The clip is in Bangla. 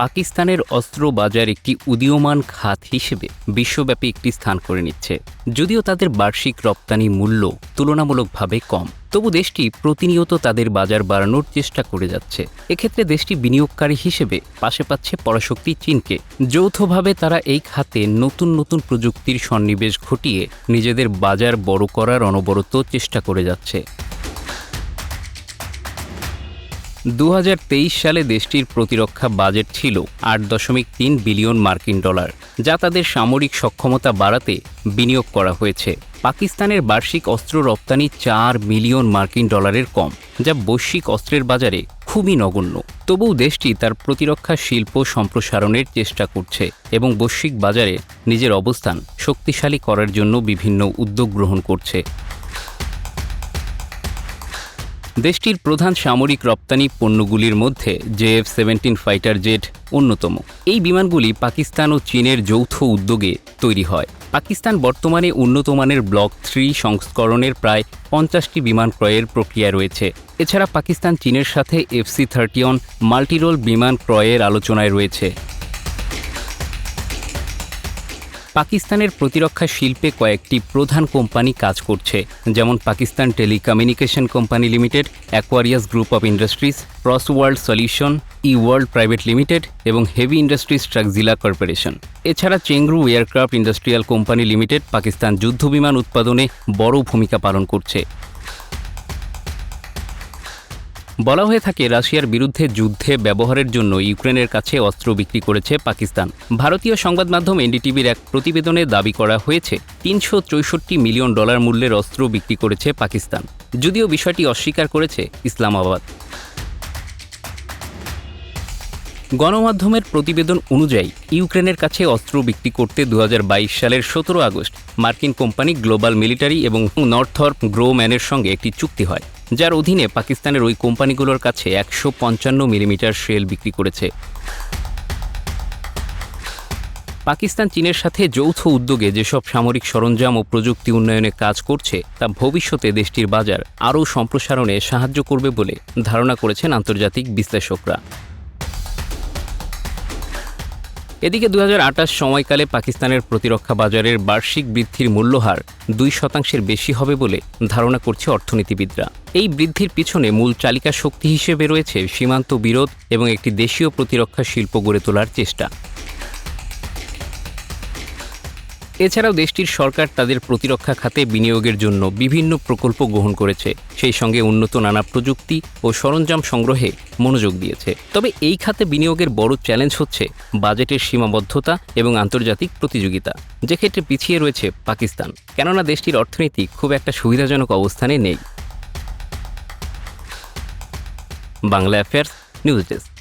পাকিস্তানের অস্ত্র বাজার একটি উদীয়মান খাত হিসেবে বিশ্বব্যাপী একটি স্থান করে নিচ্ছে। যদিও তাদের বার্ষিক রপ্তানি মূল্য তুলনামূলকভাবে কম। তবু দেশটি প্রতিনিয়ত তাদের বাজার বাড়ানোর চেষ্টা করে যাচ্ছে। এক্ষেত্রে দেশটি বিনিয়োগকারী হিসেবে পাশে পাচ্ছে পরাশক্তি চীনকে। যৌথভাবে তারা এই খাতে নতুন নতুন প্রযুক্তির সন্নিবেশ ঘটিয়ে নিজেদের বাজার বড় করার অনবরত চেষ্টা করে যাচ্ছে। দু হাজার তেইশ সালে দেশটির প্রতিরক্ষা বাজেট ছিল আট দশমিক তিন বিলিয়ন মার্কিন ডলার, যা তাদের সামরিক সক্ষমতা বাড়াতে বিনিয়োগ করা হয়েছে। পাকিস্তানের বার্ষিক অস্ত্র রপ্তানি চার মিলিয়ন মার্কিন ডলারের কম, যা বৈশ্বিক অস্ত্রের বাজারে খুবই নগণ্য। তবুও দেশটি তার প্রতিরক্ষা শিল্প সম্প্রসারণের চেষ্টা করছে এবং বৈশ্বিক বাজারে নিজের অবস্থান শক্তিশালী করার জন্য বিভিন্ন উদ্যোগ গ্রহণ করছে। দেশটির প্রধান সামরিক রপ্তানি পণ্যগুলির মধ্যে জেএফ সেভেন্টিন ফাইটার জেট অন্যতম। এই বিমানগুলি পাকিস্তান ও চীনের যৌথ উদ্যোগে তৈরি হয়। পাকিস্তান বর্তমানে উন্নতমানের ব্লক থ্রি সংস্করণের প্রায় পঞ্চাশটি বিমান ক্রয়ের প্রক্রিয়া রয়েছে। এছাড়া পাকিস্তান চীনের সাথে এফসি থার্টিয়ন মাল্টিরোল বিমান ক্রয়ের আলোচনায় রয়েছে। পাকিস্তানের প্রতিরক্ষা শিল্পে কয়েকটি প্রধান কোম্পানি কাজ করছে, যেমন Pakistan telecommunication company limited, aquarius group of industries cross world solution e world private limited এবং হেভি ইন্ডাস্ট্রিজ ট্রাকজিলা কর্পোরেশন। এছাড়া Chengdu aircraft industrial company limited Pakistan যুদ্ধ বিমান উৎপাদনে বড় ভূমিকা পালন করছে। বলা হয়ে থাকে, রাশিয়ার বিরুদ্ধে যুদ্ধে ব্যবহারের জন্য ইউক্রেনের কাছে অস্ত্র বিক্রি করেছে পাকিস্তান। ভারতীয় সংবাদ মাধ্যম এনডিটিভির এক প্রতিবেদনে দাবি করা হয়েছে, তিনশো চৌষট্টি মিলিয়ন ডলার মূল্যের অস্ত্র বিক্রি করেছে পাকিস্তান। যদিও বিষয়টি অস্বীকার করেছে ইসলামাবাদ। গণমাধ্যমের প্রতিবেদন অনুযায়ী, ইউক্রেনের কাছে অস্ত্র বিক্রি করতে দু হাজার বাইশ সালের সতেরো আগস্ট মার্কিন কোম্পানি গ্লোবাল মিলিটারি এবং নর্থর্প গ্রোম্যানের সঙ্গে একটি চুক্তি হয়। যার অধীনে পাকিস্তানের ওই কোম্পানিগুলোর কাছে একশো পঞ্চান্ন মিলিমিটার শেল বিক্রি করেছে। পাকিস্তান চীনের সাথে যৌথ উদ্যোগে যেসব সামরিক সরঞ্জাম ও প্রযুক্তি উন্নয়নে কাজ করছে, তা ভবিষ্যতে দেশটির বাজার আরও সম্প্রসারণে সাহায্য করবে বলে ধারণা করেছেন আন্তর্জাতিক বিশ্লেষকরা। এদিকে দু হাজার আটাশ সময়কালে পাকিস্তানের প্রতিরক্ষা বাজারের বার্ষিক বৃদ্ধির মূল্যহার দুই শতাংশের বেশি হবে বলে ধারণা করছে অর্থনীতিবিদরা। এই বৃদ্ধির পিছনে মূল চালিকা শক্তি হিসেবে রয়েছে সীমান্ত বিরোধ এবং একটি দেশীয় প্রতিরক্ষা শিল্প গড়ে তোলার চেষ্টা। এছাড়াও দেশটির সরকার তাদের প্রতিরক্ষা খাতে বিনিয়োগের জন্য বিভিন্ন প্রকল্প গ্রহণ করেছে। সেই সঙ্গে উন্নত নানা প্রযুক্তি ও সরঞ্জাম সংগ্রহে মনোযোগ দিয়েছে। তবে এই খাতে বিনিয়োগের বড় চ্যালেঞ্জ হচ্ছে বাজেটের সীমাবদ্ধতা এবং আন্তর্জাতিক প্রতিযোগিতা যেক্ষেত্রে পিছিয়ে রয়েছে পাকিস্তান। কেননা দেশটির অর্থনীতি খুব একটা সুবিধাজনক অবস্থানে নেই। Bangla affairs, news desk.